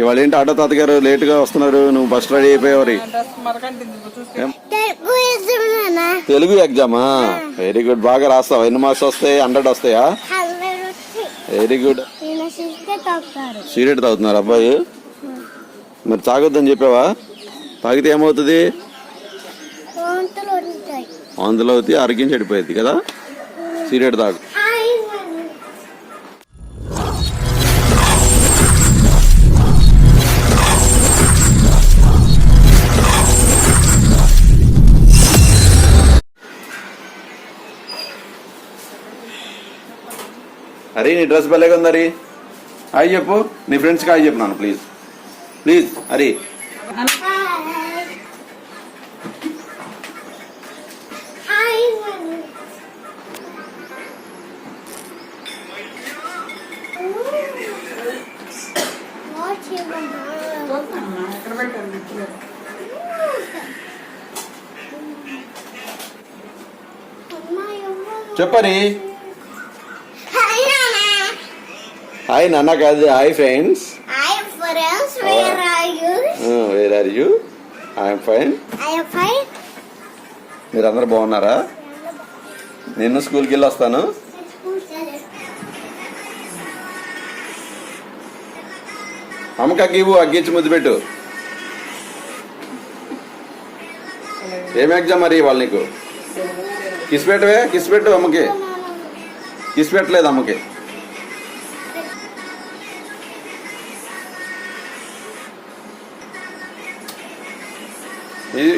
ఇవాళ ఏంటి ఆటో తాతగారు లేట్గా వస్తున్నారు? నువ్వు ఫస్ట్ రెడీ అయిపోయావరి? తెలుగు ఎగ్జామా వెరీ గుడ్ బాగా రాస్తావు. ఎన్ని మార్క్స్ వస్తాయి? హండ్రెడ్ వస్తాయా? వెరీ గుడ్ సీరియట్ తాగుతున్నారు అబ్బాయి. మరి తాగొద్దని చెప్పావా? తాగితే ఏమవుతుంది? అందులో అవుతే ఆరోగ్యం చెడిపోయింది కదా? సీరియట్ తాగు. అరే నీ డ్రెస్ భలేగా ఉంది హరి హాయ్ చెప్పు. నీ ఫ్రెండ్స్కి హాయ్ చెప్పు నాన్న ప్లీజ్ ప్లీజ్ హరి హాయ్ ఎక్కడ పెట్టారు చెప్పని హాయ్ నాన్న హాయ్ నాన్న కాదు hi friends hi friends where are you where are you I'm fine I am fine మీరు అందరు బాగున్నారా? నేను స్కూల్కి వెళ్ళి వస్తాను. అమ్మకి అగ్గి ఇవ్వు అగ్గిచ్చి ముద్దు పెట్టు. ఏం ఎగ్జామ్ మరి వాళ్ళు నీకు? కిస్ పెట్టవే? కిస్ పెట్టు అమ్మకి. కిస్ పెట్టలేదు అమ్మకి.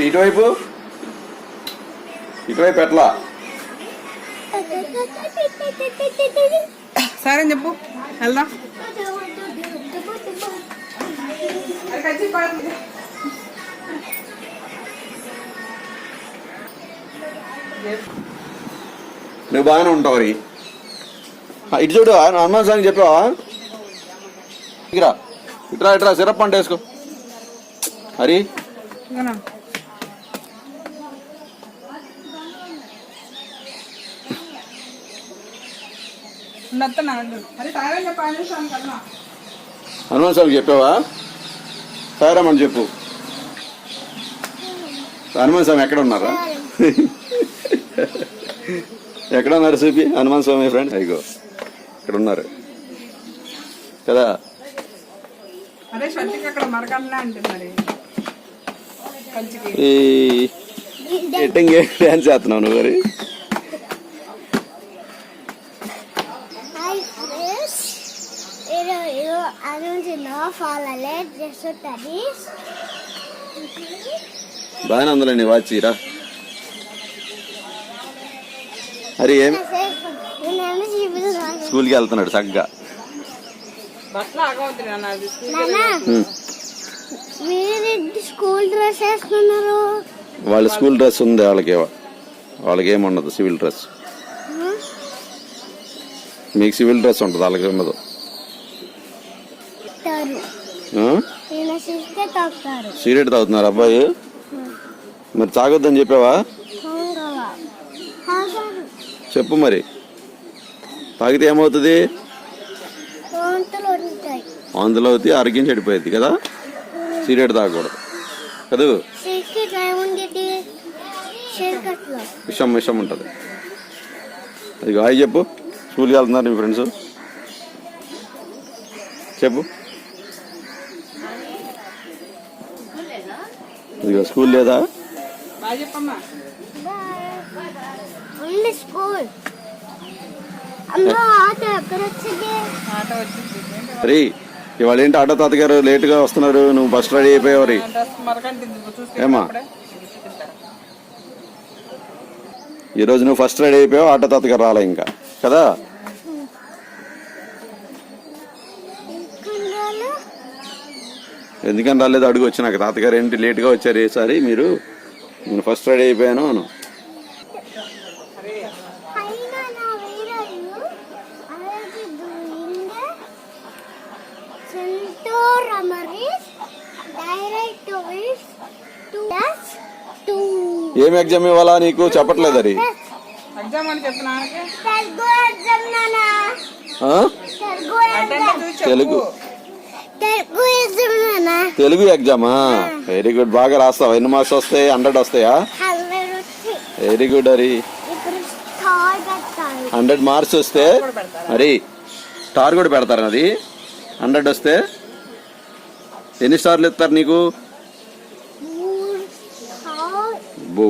ఇటువైపు? ఇటువైపు ఎట్లా? సరే చెప్పు? వెళ్దాం. నువ్వు బాగానే ఉంటావు ఆ, ఇటు చూడు హనుమాన్ స్వామి చెప్పావా? ఇట్రా ఇట్రా సిరప్ పంట వేసుకో. హరి. హనుమాన్ స్వామికి చెప్పావా? సాయరామని చెప్పు. హనుమాన్ స్వామి ఎక్కడ ఉన్నారా ఎక్కడ ఉన్నారు చూపి హనుమాన్ స్వామి ఫ్రెండ్ అయ్యో ఇక్కడ ఉన్నారు కదా ఈ ఎట్టింగ్ డ్యాన్స్ చేస్తున్నావు నువ్వు మరి హాయ్ ఫ్రెండ్స్ ఈరోజు బాగానే ఉందిలే నీ వాచ్ రా ఏం? స్కూల్కి వెళ్తున్నాడు చక్కగా. స్కూల్ డ్రెస్ వేసుకున్నారు? వాళ్ళ స్కూల్ డ్రెస్ ఉంది వాళ్ళకి వాళ్ళకి ఏముండదు సివిల్ డ్రెస్. మీకు సివిల్ డ్రెస్ ఉంటుంది వాళ్ళకి ఉండదు. సిగరెట్ తాగుతున్నారు అబ్బాయి? మరి తాగొద్దని చెప్పావా? చెప్పు మరి. తాగితే ఏమవుతుంది? అందులో అవుతే ఆరోగ్యం చెడిపోయింది కదా? సిగరెట్ తాగకూడదు. కదా? విషం విషం ఉంటుంది. అది హాయ్ చెప్పు. స్కూల్కి వెళ్తున్నారు మీ ఫ్రెండ్స్. చెప్పు ఇదిగో స్కూల్ లేదా బాగా చెప్పమ్మా ఉంది స్కూల్ అమ్మా ఆట ఎక్కడ వచ్చింది ఆట వచ్చింది? ఏంటి అరే ఇవాళ ఏంటి ఆటో తాతగారు లేట్గా వస్తున్నారు? నువ్వు ఫస్ట్ రెడీ చూస్తే ఏమ్మా? అప్పుడే. ఈరోజు నువ్వు ఫస్ట్ రెడీ అయిపోయావు ఆటో తాతగారు రాలే ఇంకా. కదా? ఎందుకని రాలేదు? అడుగు వచ్చి నాకు తాతగారు ఏంటి? లేట్గా వచ్చారు ఈసారి మీరు? నేను ఫస్ట్ రెడీ అయిపోయాను అను. ఏం ఎగ్జామ్ ఇవ్వాలా నీకు? చెప్పట్లేదు అది? ఎగ్జామ్ తెలుగు ఎగ్జామా? వెరీ గుడ్ బాగా రాస్తావా? ఎన్ని మార్క్స్ వస్తాయి? హండ్రెడ్ వస్తాయా? Very good Hari. Hundred marks వస్తే మరి స్టార్ కూడా పెడతారు అది? హండ్రెడ్ వస్తే ఎన్ని స్టార్లు ఇస్తారు నీకు? బో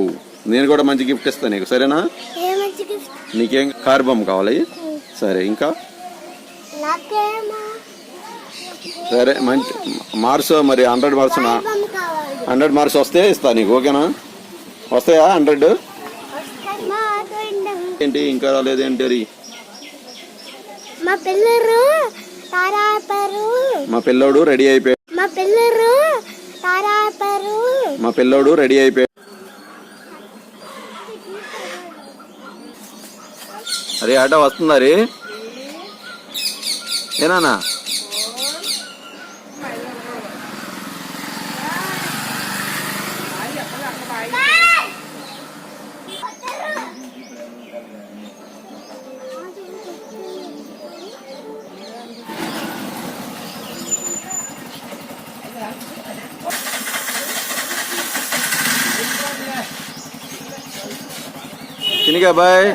నేను కూడా మంచి గిఫ్ట్ ఇస్తాను నీకు సరేనా? నీకేం కార్ బొమ్మ కావాలి? సరే ఇంకా? సరే మంచి మార్క్స్ మరి హండ్రెడ్ మార్క్స్ హండ్రెడ్ మార్క్స్ వస్తే ఇస్తా నీకు ఓకేనా? వస్తాయా హండ్రెడ్? ఏంటి ఇంకా రాలేదేంటి అది? మా పిల్లరు తారాపరు. మా పిల్లోడు రెడీ అయిపోయాడు మా పిల్లరు తారాపరు. మా పిల్లోడు రెడీ అయిపోయాడు అరే ఆటో వస్తుందా రే? ఏనానా తినిగా బాయ్.